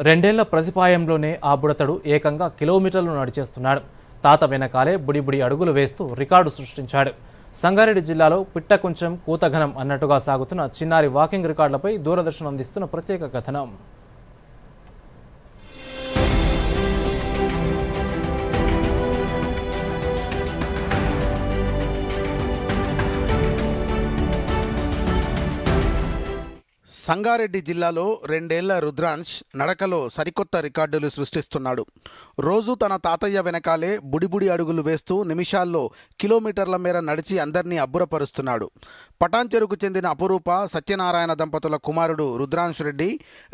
రెండేళ్ళ ప్రతిపాయంలోనే ఆ బుడతడు ఏకంగా కిలోమీటర్లు నడిచేస్తున్నాడు. తాత వెనకాలే బుడిబుడి అడుగులు వేస్తూ రికార్డు సృష్టించాడు. సంగారెడ్డి జిల్లాలో పిట్ట కొంచెం కూతఘనం అన్నట్టుగా సాగుతున్న చిన్నారి వాకింగ్ రికార్డులపై దూరదర్శన్ అందిస్తున్న ప్రత్యేక కథనం. సంగారెడ్డి జిల్లాలో రెండేళ్ళ రుద్రాంశ్ నడకలో సరికొత్త రికార్డులు సృష్టిస్తున్నాడు. రోజు తన తాతయ్య వెనకాలే బుడిబుడి అడుగులు వేస్తూ నిమిషాల్లో కిలోమీటర్ల మేర నడిచి అందరినీ అబ్బురపరుస్తున్నాడు. పటాన్చెరుకు చెందిన అపురూప సత్యనారాయణ దంపతుల కుమారుడు రుద్రాంశ్ రెడ్డి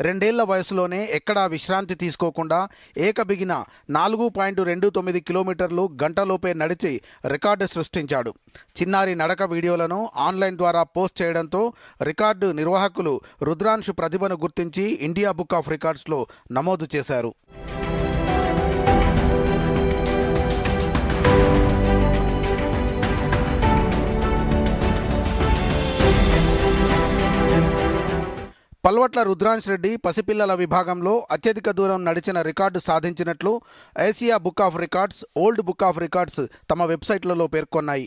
రెండేళ్ళ వయసులోనే ఎక్కడా విశ్రాంతి తీసుకోకుండా ఏకబిగిన నాలుగు పాయింట్ రెండు తొమ్మిది కిలోమీటర్లు గంటలోపే నడిచి రికార్డు సృష్టించాడు. చిన్నారి నడక వీడియోలను ఆన్లైన్ ద్వారా పోస్ట్ చేయడంతో రికార్డు నిర్వాహకులు రుద్రాంశు ప్రతిభను గుర్తించి ఇండియా బుక్ ఆఫ్ రికార్డ్స్లో నమోదు చేశారు. పల్వట్ల రుద్రాంశ్ రెడ్డి పసిపిల్లల విభాగంలో అత్యధిక దూరం నడిచిన record సాధించినట్లు Asia book of records world book of records తమ వెబ్సైట్లలో పేర్కొన్నాయి.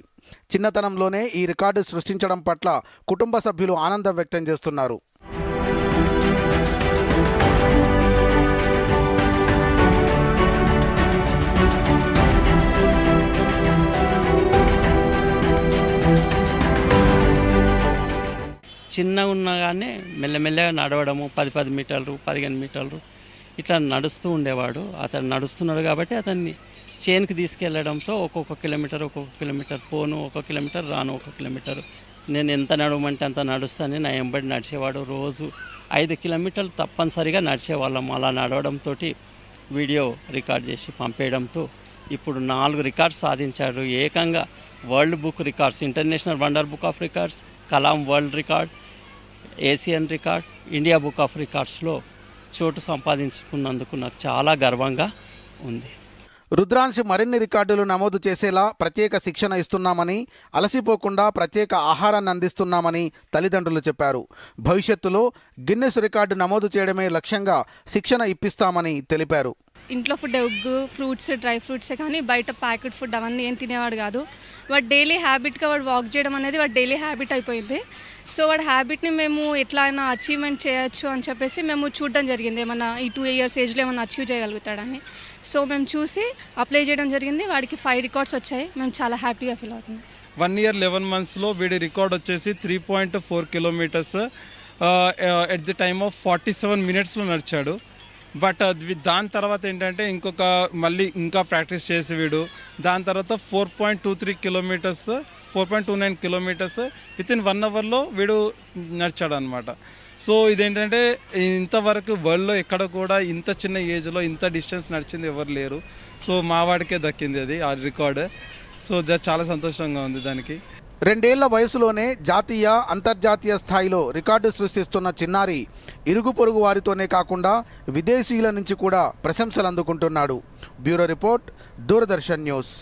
చిన్నతనంలోనే ఈ రికార్డు సృష్టించడం పట్ల కుటుంబ సభ్యులు ఆనందం వ్యక్తం చేస్తున్నారు. చిన్నగా ఉన్నా కానీ మెల్లమెల్లగా నడవడము పది పది మీటర్లు పదిహేను మీటర్లు ఇట్లా నడుస్తూ ఉండేవాడు. అతను నడుస్తున్నాడు కాబట్టి అతన్ని చేనుకి తీసుకెళ్ళడంతో ఒక్కొక్క కిలోమీటర్ ఒక్కొక్క కిలోమీటర్ పోను ఒక కిలోమీటర్ రాను ఒక కిలోమీటర్ నేను ఎంత నడవమంటే అంత నడుస్తానని నా ఎంబడి నడిచేవాడు. రోజు ఐదు కిలోమీటర్లు తప్పనిసరిగా నడిచేవాళ్ళం. అలా నడవడంతో వీడియో రికార్డ్ చేసి పంపేయడంతో ఇప్పుడు నాలుగు రికార్డ్స్ సాధించాడు. ఏకంగా world book records international wonder book of records Kalam world record Asian record India book of రికార్డ్స్లో చోటు సంపాదించుకున్నందుకు నాకు చాలా గర్వంగా ఉంది. రుద్రాంశ్ మరిన్ని రికార్డులు నమోదు చేసేలా ప్రత్యేక శిక్షణ ఇస్తున్నామని అలసిపోకుండా ప్రత్యేక ఆహారాన్ని అందిస్తున్నామని తల్లిదండ్రులు చెప్పారు. భవిష్యత్తులో గిన్నెస్ రికార్డు నమోదు చేయడమే లక్ష్యంగా శిక్షణ ఇప్పిస్తామని తెలిపారు. ఇంట్లో food egg fruits dry fruits కానీ బయట ప్యాకెట్ ఫుడ్ అవన్నీ ఏం తినేవాడు కాదు. వాడు డైలీ హ్యాబిట్గా వాడు వాక్ చేయడం అనేది వాడు డైలీ హ్యాబిట్ అయిపోయింది. సో వాడి హ్యాబిట్ని మేము ఎట్లా అయినా అచీవ్మెంట్ చేయొచ్చు అని చెప్పేసి మేము చూడడం జరిగింది. ఏమన్నా ఈ టూ ఇయర్స్ ఏజ్లో ఏమన్నా అచీవ్ చేయగలుగుతాడని. సో మేము చూసి అప్లై చేయడం జరిగింది. వాడికి ఫైవ్ రికార్డ్స్ వచ్చాయి. మేము చాలా హ్యాపీగా ఫీల్ అవుతుంది వన్ ఇయర్ లెవెన్ మంత్స్లో వీడి రికార్డ్ వచ్చేసి three point four kilometres. At the time of forty seven మినిట్స్లో నడిచాడు. బట్ దాని తర్వాత ఏంటంటే ఇంకొక మళ్ళీ ఇంకా ప్రాక్టీస్ చేసి వీడు. దాని తర్వాత four point two three kilometres four point two nine kilometres with in one అవర్లో వీడు నడిచాడు అనమాట సో ఇదేంటంటే ఇంతవరకు వరల్డ్లో ఎక్కడ కూడా ఇంత చిన్న ఏజ్లో ఇంత డిస్టెన్స్ నడిచింది ఎవరు లేరు. సో మా వాడికే దక్కింది అది ఆ రికార్డ్. సో చాలా సంతోషంగా ఉంది దానికి. రెండేళ్ళ వయసులోనే జాతీయ అంతర్జాతీయ స్థాయిలో రికార్డు సృష్టిస్తున్న చిన్నారి ఇరుగు పొరుగు వారితోనే కాకుండా విదేశీయుల నుంచి కూడా ప్రశంసలు అందుకుంటున్నాడు. Bureau report Doordarshan news.